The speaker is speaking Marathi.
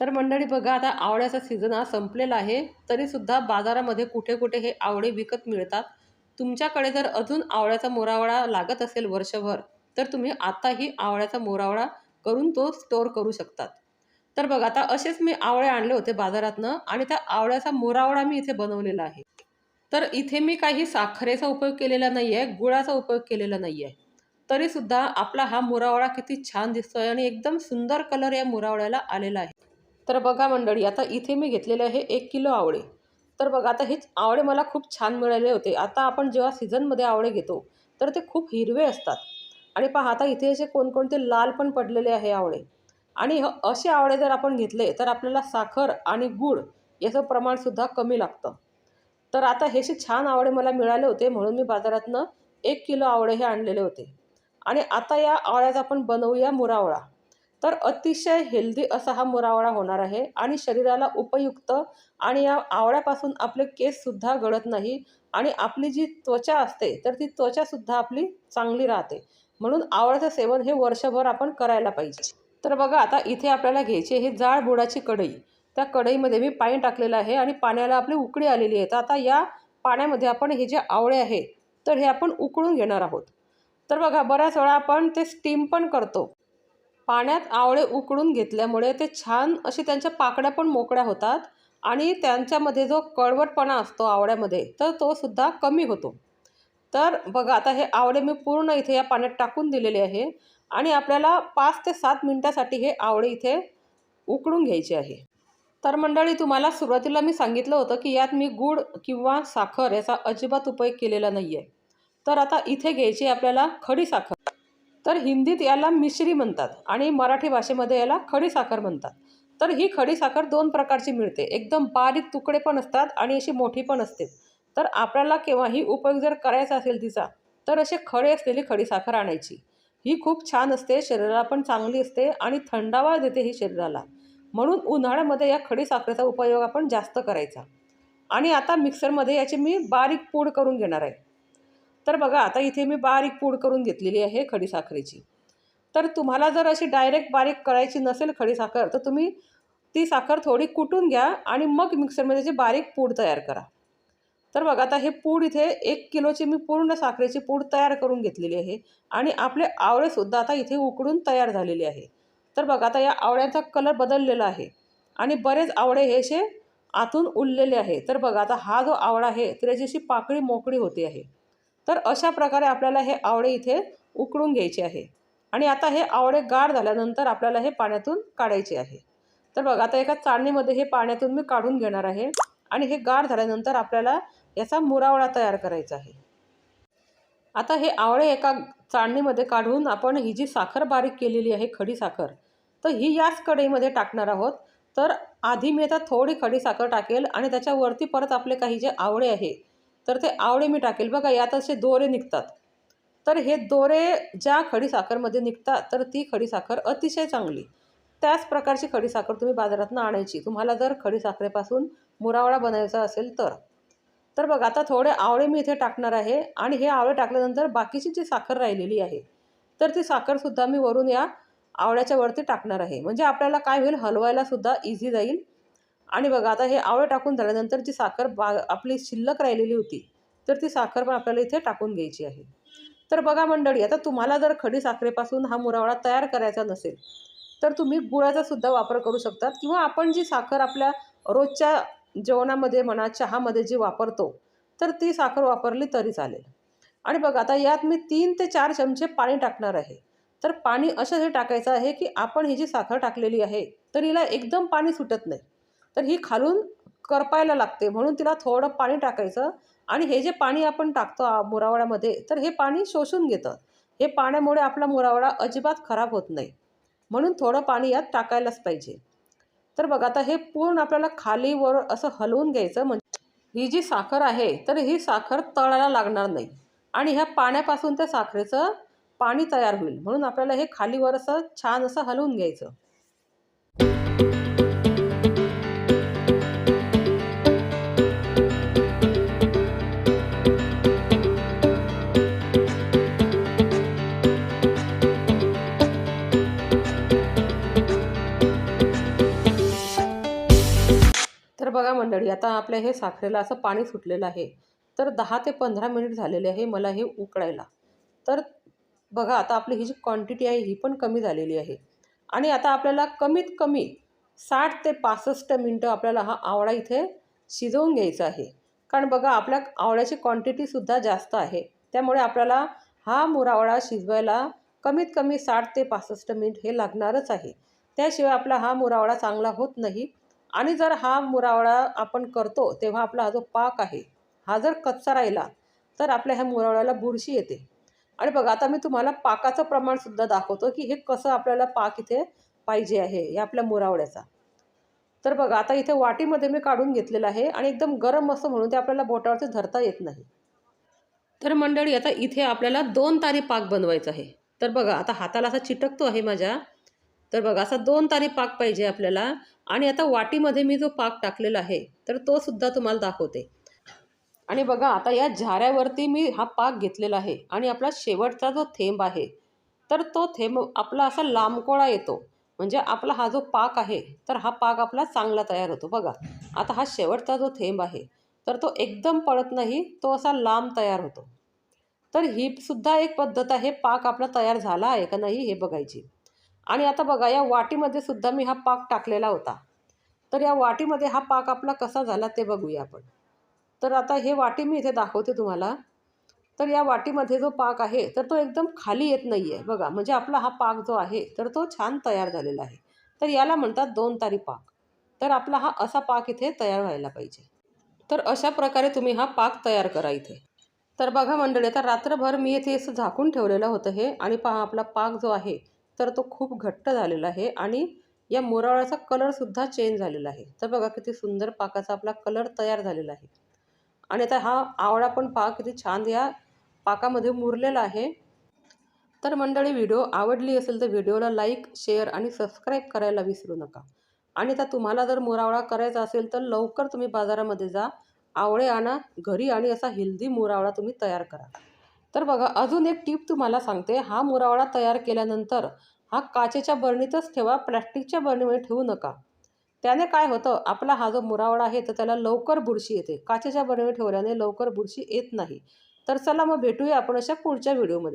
तर मंडळी बघा आता आवळ्याचा सीझन हा संपलेला आहे. तरीसुद्धा बाजारामध्ये कुठे कुठे हे आवळे विकत मिळतात? तुमच्याकडे जर अजून आवळ्याचा मोरावळा लागत असेल वर्षभर तर तुम्ही आताही आवळ्याचा मोरावळा करून तो स्टोअर करू शकतात. तर बघा आता असेच मी आवळे आणले होते बाजारातनं आणि त्या आवळ्याचा मोरावळा मी इथे बनवलेला आहे. तर इथे मी काही साखरेचा उपयोग केलेला नाही आहे गुळाचा उपयोग केलेला नाही आहे तरीसुद्धा आपला हा मोरावळा किती छान दिसतोय आणि एकदम सुंदर कलर या मोरावळ्याला आलेला आहे. तर बघा मंडळी आता इथे मी घेतलेले आहे एक किलो आवळे. तर बघा आता हेच आवळे मला खूप छान मिळाले होते. आता आपण जेव्हा सीझनमध्ये आवळे घेतो तर ते खूप हिरवे असतात. आणि पहा आता इथे असे कोणकोणते लाल पण पडलेले आहे आवळे. आणि ह असे आवळे जर आपण घेतले तर आपल्याला साखर आणि गूळ याचं प्रमाणसुद्धा कमी लागतं. तर आता हे असे छान आवळे मला मिळाले होते म्हणून मी बाजारातनं एक किलो आवळे हे आणलेले होते. आणि आता या आवळ्याचा आपण बनवूया मुरावळा. तर अतिशय हेल्दी असा हा मुरावळा होणार आहे आणि शरीराला उपयुक्त आणि या आवळ्यापासून आपले केससुद्धा गळत नाही आणि आपली जी त्वचा असते तर ती त्वचासुद्धा आपली चांगली राहते. म्हणून आवळ्याचं सेवन हे वर्षभर आपण करायला पाहिजे. तर बघा आता इथे आपल्याला घ्यायची हे जाड बुडाची कढई. त्या कढईमध्ये मी पाणी टाकलेलं आहे आणि पाण्याला आपली उकळी आलेली आहे. तर आता या पाण्यामध्ये आपण हे जे आवळे आहे तर हे आपण उकळून घेणार आहोत. तर बघा बऱ्याच वेळा आपण ते स्टीम पण करतो. पाण्यात आवळे उकळून घेतल्यामुळे ते छान असे त्यांच्या पाकड्या पण मोकळ्या होतात आणि त्यांच्यामध्ये जो कळवटपणा असतो आवळ्यामध्ये तर तो सुद्धा कमी होतो. तर बघा आता हे आवळे मी पूर्ण इथे या पाण्यात टाकून दिलेले आहे आणि आपल्याला पाच ते सात मिनटासाठी हे आवळे इथे उकळून घ्यायचे आहे. तर मंडळी तुम्हाला सुरुवातीला मी सांगितलं होतं की यात मी गूळ किंवा साखर याचा अजिबात उपयोग केलेला नाही आहे तर आता इथे घ्यायची आपल्याला खडी साखर. तर हिंदीत याला मिश्री म्हणतात आणि मराठी भाषेमध्ये याला खडी साखर म्हणतात. तर ही खडी साखर दोन प्रकारची मिळते. एकदम बारीक तुकडे पण असतात आणि अशी मोठी पण असते. तर आपल्याला केव्हाही उपयोग जर करायचा असेल तिचा तर असे खडे असलेली खडी साखर आणायची. ही खूप छान असते शरीराला पण चांगली असते आणि थंडावा देते ही शरीराला. म्हणून उन्हाळ्यामध्ये या खडी साखरेचा उपयोग आपण जास्त करायचा. आणि आता मिक्सरमध्ये याची मी बारीक पूड करून घेणार आहे. तर बघा आता इथे मी बारीक पूड करून घेतलेली आहे खडी साखरेची. तर तुम्हाला जर अशी डायरेक्ट बारीक करायची नसेल खडी साखर तर तुम्ही ती साखर थोडी कुटून घ्या आणि मग मिक्सरमध्ये त्याची बारीक पूड तयार करा. तर बघा आता हे पूड इथे एक किलोची मी पूर्ण साखरेची पूड तयार करून घेतलेली आहे आणि आपले आवळेसुद्धा आता इथे उकडून तयार झालेले आहे. तर बघा आता या आवळ्याचा कलर बदललेला आहे आणि बरेच आवळे हे असे आतून उरलेले आहे. तर बघा आता हा जो आवळा आहे तर अशी पाकळी मोकळी होते आहे. तर अशा प्रकारे आपल्याला हे आवळे इथे उकळून घ्यायचे आहे. आणि आता हे आवळे गाढ झाल्यानंतर आपल्याला हे पाण्यातून काढायचे आहे. तर बघा आता एका चाळणीमध्ये हे पाण्यातून मी काढून घेणार आहे. आणि हे गाढ झाल्यानंतर आपल्याला याचा मुरावळा तयार करायचा आहे. आता हे आवळे एका चाळणीमध्ये काढून आपण ही जी साखर बारीक केलेली आहे खडी साखर तर ही याच कढईमध्ये टाकणार आहोत. तर आधी मी आता थोडी खडी साखर टाकेल आणि त्याच्यावरती परत आपले काही जे आवळे आहे तर ते आवळे मी टाकेल. बघा यात असे दोरे निघतात. तर हे दोरे ज्या खडी साखरमध्ये निघतात तर ती खडी साखर अतिशय चांगली. त्याच प्रकारची खडी साखर तुम्ही बाजारातून आणायची. तुम्हाला जर खडी साखरेपासून मुरावळा बनायचा असेल तर. तर बघा आता थोडे आवळे मी इथे टाकणार आहे आणि हे आवळे टाकल्यानंतर बाकीची जी साखर राहिलेली आहे तर ती साखरसुद्धा मी वरून या आवळ्याच्या वरती टाकणार आहे. म्हणजे आपल्याला काय होईल? हलवायलासुद्धा इझी जाईल. आणि बघा आता हे आवळं टाकून झाल्यानंतर जी साखर बा आपली शिल्लक राहिलेली होती तर ती साखर पण आपल्याला इथे टाकून घ्यायची आहे. तर बघा मंडळी आता तुम्हाला जर खडी साखरेपासून हा मुरावळा तयार करायचा नसेल तर तुम्ही गुळाचा सुद्धा वापर करू शकतात. किंवा आपण जी साखर आपल्या रोजच्या जेवणामध्ये म्हणा चहामध्ये जी वापरतो तर ती साखर वापरली तरी चालेल. आणि बघा आता यात मी तीन ते चार चमचे पाणी टाकणार आहे. तर पाणी असं हे टाकायचं आहे की आपण ही जी साखर टाकलेली आहे तर हिला एकदम पाणी सुटत नाही. तर ही खालून करपायला लागते. म्हणून तिला थोडं पाणी टाकायचं आणि हे जे पाणी आपण टाकतो मुरावळ्यामध्ये तर हे पाणी शोषून घेतं. हे पाण्यामुळे आपला मुरावळा अजिबात खराब होत नाही. म्हणून थोडं पाणी यात टाकायलाच पाहिजे. तर बघा आता हे पूर्ण आपल्याला खाली वर असं हलवून घ्यायचं म्हणजे ही जी साखर आहे तर ही साखर तळायला लागणार नाही. आणि ह्या पाण्यापासून त्या साखरेचं पाणी तयार होईल. म्हणून आपल्याला हे खालीवर असं छान असं हलवून घ्यायचं. तर बघा मंडळी आता आपल्या हे साखरेला असं पाणी सुटलेलं आहे. तर दहा ते पंधरा मिनिट झालेले आहे मला हे उकळायला. तर बघा आता आपली ही जी क्वांटिटी आहे ही पण कमी झालेली आहे. आणि आता आपल्याला कमीत कमी साठ ते पासष्ट मिनटं आपल्याला हा आवळा इथे शिजवून घ्यायचा आहे. कारण बघा आपल्या आवळ्याची क्वांटिटीसुद्धा जास्त आहे. त्यामुळे आपल्याला हा मुरावळा शिजवायला कमीत कमी साठ ते पासष्ट मिनिट हे लागणारच आहे. त्याशिवाय आपला हा मुरावळा चांगला होत नाही. आणि जर हा मुरावळा आपण करतो तेव्हा आपला हा जो पाक आहे हा जर कच्चा राहिला तर आपल्या ह्या मुरावळ्याला बुरशी येते. आणि बघा आता मी तुम्हाला पाकाचं प्रमाणसुद्धा दाखवतो की हे कसं आपल्याला पाक इथे पाहिजे आहे या आपल्या मुरावळ्याचा. तर बघा आता इथे वाटीमध्ये मी काढून घेतलेलं आहे आणि एकदम गरम असं म्हणून ते आपल्याला बोटावरती धरता येत नाही. तर मंडळी आता इथे आपल्याला दोन तारी पाक बनवायचा आहे. तर बघा आता हाताला असा चिटकतो आहे माझ्या तर बघा असा दोन तारी पाक पाहिजे आपल्याला. आणि आता वाटीमध्ये मी जो पाक टाकलेला आहे तर तो सुद्धा तुम्हाला दाखवते. आणि बघा आता या झाऱ्यावरती मी हा पाक घेतलेला आहे. आणि आपला शेवटचा जो थेंब आहे तर तो थेंब आपला असा लांबकोळा येतो. म्हणजे आपला हा जो पाक आहे तर हा पाक आपला चांगला तयार होतो. बघा आता हा शेवटचा जो थेंब आहे तर तो एकदम पडत नाही तो असा लांब तयार होतो. तर ही सुद्धा एक पद्धत आहे पाक आपला तयार झाला आहे का नाही हे बघायची. आणि आता बघा या वाटीमध्ये सुद्धा मी हा पाक टाकलेला होता. तर या वाटीमध्ये हा पाक आपला कसा झाला ते बघूया आपण. तर आता हे वाटी मी इथे दाखवते तुम्हाला. तर या वाटीमध्ये जो पाक आहे तर तो एकदम खाली येत नाही आहे बघा म्हणजे आपला हा पाक जो आहे तर तो छान तयार झालेला आहे. तर याला म्हणतात दोन तारी पाक. तर आपला हा असा पाक इथे तयार व्हायला पाहिजे. तर अशा प्रकारे तुम्ही हा पाक तयार करा इथे. तर बघा मंडळी आता रात्रभर मी इथे असं झाकून ठेवलेलं होतं हे. आणि पहा आपला पाक जो आहे तर तो खूप घट्ट झालेला आहे आणि या मुरावळ्याचा कलरसुद्धा चेंज झालेला आहे. तर बघा किती सुंदर पाकाचा आपला कलर तयार झालेला आहे. आणि आता हा आवळा पण पाक किती छान या पाकामध्ये मुरलेला आहे. तर मंडळी व्हिडिओ आवडली असेल तर व्हिडिओला लाईक शेअर आणि सबस्क्राईब करायला विसरू नका. आणि आता तुम्हाला जर मुरावळा करायचा असेल तर लवकर तुम्ही बाजारामध्ये जा. आवळे आणा घरी आणि असा हेल्दी मुरावळा तुम्ही तयार करा. तर बघा अजून एक टीप तुम्हाला सांगते. हा मुरावळा तयार केल्यानंतर हा काचेच्या बरणीतच ठेवा प्लॅस्टिकच्या बरणीमध्ये ठेवू नका. त्याने काय होतं आपला हा जो मुरावळा आहे तर त्याला लवकर बुरशी येते. काचेच्या बरणीवर ठेवल्याने लवकर बुरशी येत नाही. तर चला मग भेटूया आपण अशा पुढच्या व्हिडिओमध्ये.